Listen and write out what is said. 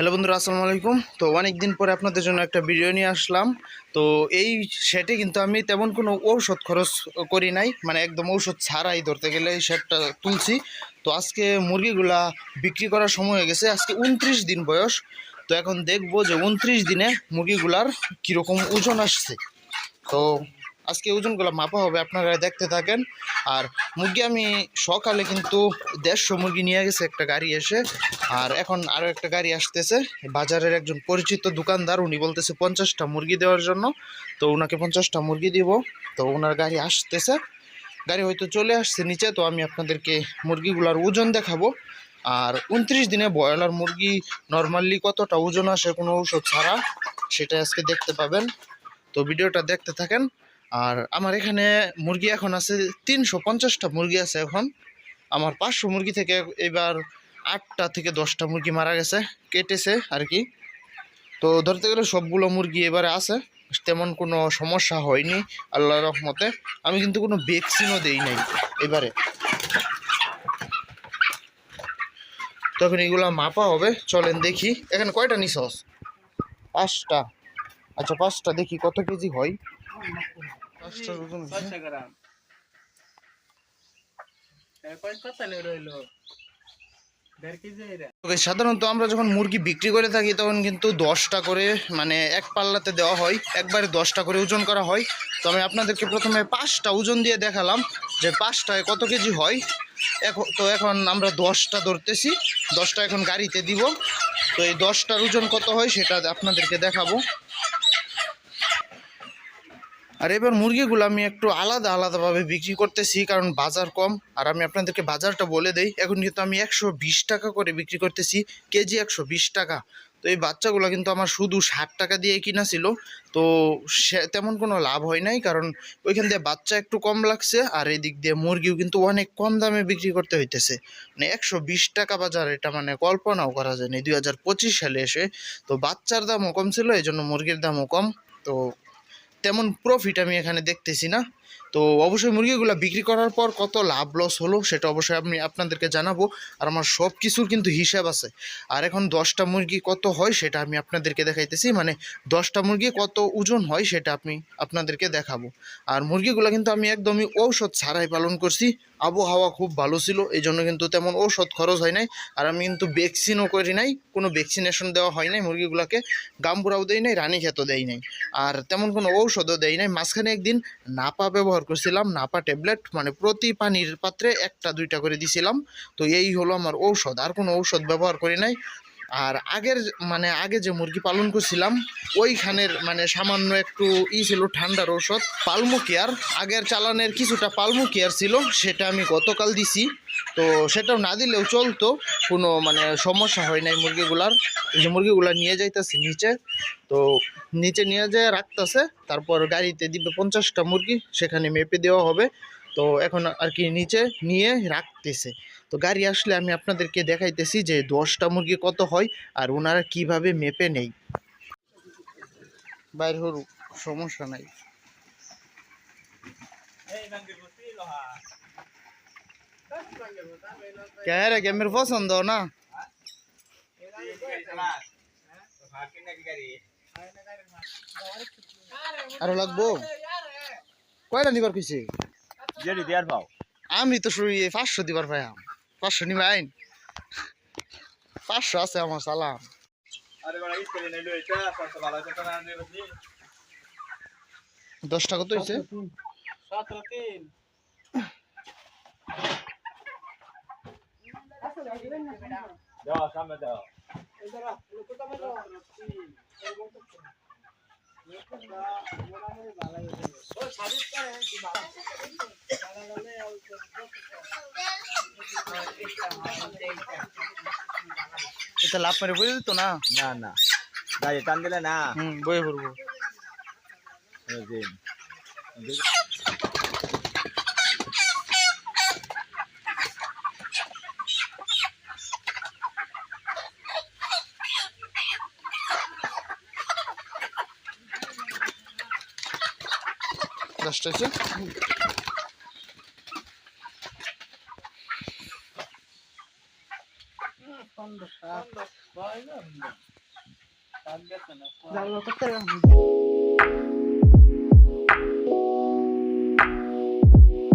Hello বন্ধুরা, আসসালামু আলাইকুম। তো অনেক দিন পরে আপনাদের জন্য একটা ভিডিও নিয়ে আসলাম। তো এই সেটে কিন্তু আমি তেমন কোনো ঔষধ খরচ করি নাই। মানে একদম ঔষধ ছাড়াই ধরতে গেলে এই সেটটা তুলছি। তো আজকে মুরগিগুলা বিক্রি করার সময় হয়ে গেছে। আজকে উনত্রিশ দিন বয়স। তো এখন দেখব যে উনত্রিশ দিনে মুরগিগুলার কীরকম ওজন আসছে। তো আজকে ওজনগুলো মাপা হবে, আপনারা দেখতে থাকেন। আর মুরগি আমি সকালে কিন্তু দেড়শো মুরগি নিয়ে গেছে, একটা গাড়ি এসে। আর এখন আরও একটা গাড়ি আসতেছে, বাজারের একজন পরিচিত দোকানদার, উনি বলতেছে পঞ্চাশটা মুরগি দেওয়ার জন্য। তো ওনাকে পঞ্চাশটা মুরগি দিব। তো ওনার গাড়ি আসতেছে। গাড়ি হয়তো চলে আসছে নিচে, তো আমি আপনাদেরকে মুরগিগুলোর ওজন দেখাবো। আর উনত্রিশ দিনে ব্রয়লার মুরগি নর্মালি কতটা ওজন আসে কোনো ঔষধ ছাড়া, সেটা আজকে দেখতে পাবেন। তো ভিডিওটা দেখতে থাকেন। আর আমার এখানে মুরগি এখন আছে তিনশো পঞ্চাশটা মুরগি আছে এখন। আমার পাঁচশো মুরগি থেকে এবার আটটা থেকে দশটা মুরগি মারা গেছে, কেটেছে আর কি। তো ধরতে গেলে সবগুলো মুরগি এবারে আছে, তেমন কোনো সমস্যা হয়নি আল্লাহর রহমতে। আমি কিন্তু কোনো ভ্যাকসিনও দেই নাই এবারে। তখন এগুলো মাপা হবে, চলেন দেখি। এখানে কয়টা নিছস? পাঁচটা। আচ্ছা পাঁচটা দেখি কত কেজি হয়। গ্রাম। তবে সাধারণত আমরা যখন মুরগি বিক্রি করে থাকি তখন কিন্তু দশটা করে মানে এক পাল্লাতে দেওয়া হয় একবারে দশটা করে ওজন করা হয়। তো আমি আপনাদেরকে প্রথমে পাঁচটা ওজন দিয়ে দেখালাম যে পাঁচটায় কত কেজি হয়। এখন তো এখন আমরা দশটা ধরতেছি দশটা এখন গাড়িতে দিব। তো এই দশটার ওজন কত হয় সেটা আপনাদেরকে দেখাবো। আর এবার মুরগিগুলো আমি একটু আলাদা আলাদাভাবে বিক্রি করতেছি, কারণ বাজার কম। আর আমি আপনাদেরকে বাজারটা বলে দেই, এখন কিন্তু আমি একশো বিশ টাকা করে বিক্রি করতেছি, কেজি একশো বিশ টাকা। তো এই বাচ্চাগুলো কিন্তু আমার শুধু ষাট টাকা দিয়ে কিনা ছিল, তো সে তেমন কোনো লাভ হয় নাই, কারণ ওইখান দিয়ে বাচ্চা একটু কম লাগছে, আর এদিক দিয়ে মুরগিও কিন্তু অনেক কম দামে বিক্রি করতে হইতেছে। মানে একশো বিশ টাকা বাজার এটা মানে কল্পনাও করা যায় না দুই হাজার পঁচিশ সালে এসে। তো বাচ্চার দামও কম ছিল এই জন্য মুরগির দামও কম। তো তেমন প্রফিট আমি এখানে দেখতেছি না। তো অবশ্যই মুরগিগুলো বিক্রি করার পর কত লাভ লস হলো সেটা অবশ্যই আমি আপনাদেরকে জানাব। আর আমার সব কিছুর কিন্তু হিসাব আছে। আর এখন দশটা মুরগি কত হয় সেটা আমি আপনাদেরকে দেখাইতেছি। মানে দশটা মুরগি কত ওজন হয় সেটা আমি আপনাদেরকে দেখাবো। আর মুরগিগুলো কিন্তু আমি একদমই ঔষধ ছাড়াই পালন করছি। আবহাওয়া খুব ভালো ছিল এই জন্য কিন্তু তেমন ঔষধ খরচ হয় নাই। আর আমি কিন্তু ভ্যাকসিনও করি নাই, কোনো ভ্যাকসিনেশন দেওয়া হয় নাই মুরগিগুলোকে। গাম্বুরাও দেই নাই রানী খেতও দেই নাই। আর তেমন কোনো ঔষধও দেই নাই। মাঝখানে একদিন নাপা ব্যবহার করছিলাম, নাপা ট্যাবলেট মানে প্রতি পানির পাত্রে একটা, দুইটা করে দিছিলাম। তো এই হলো আমার ঔষধ, আর কোনো ঔষধ ব্যবহার করি নাই। আর আগের মানে আগে যে মুরগি পালন করছিলাম, ওইখানের মানে সামান্য একটু ই ছিল ঠান্ডার ঔষধ। পালমো কেয়ার, আগের চালানের কিছুটা পালমো কেয়ার ছিল, সেটা আমি গতকাল দিছি। তো সেটাও না দিলেও চলতো, কোনো মানে সমস্যা হয় নাই মুরগিগুলার। যে মুরগিগুলা নিয়ে যাইতেছে নিচে, তো নিচে নিয়ে যেয়ে রাখতেছে, তারপর গাড়িতে দিবে পঞ্চাশটা মুরগি, সেখানে মেপে দেওয়া হবে। তো এখন আর কি নিচে নিয়ে রাখতেছে। তো গাড়ি আসলে আমি আপনাদেরকে দেখাইতেছি যে দশটা মুরগি কত হয় আর ওনারা কীভাবে মেপে নেই। বাইর হরু সমস্যা নাই। গেমের পছন্দ না? আরও লাগবো? কয়টা নিবার জেডি আমি তো শুরু পাঁচশো দিবার ভাই পাঁচশো নিবে আইন। পাঁচশো আছে আমার সালাম। দশটা কত হয়েছে 17 তিন দাও সামনে এটা লাভ মেরে বুঝে দিত না না না গাড়ি টান দিলে না হুম বয়ে পড়ব দিন দশটা হয়েছে ছয় জন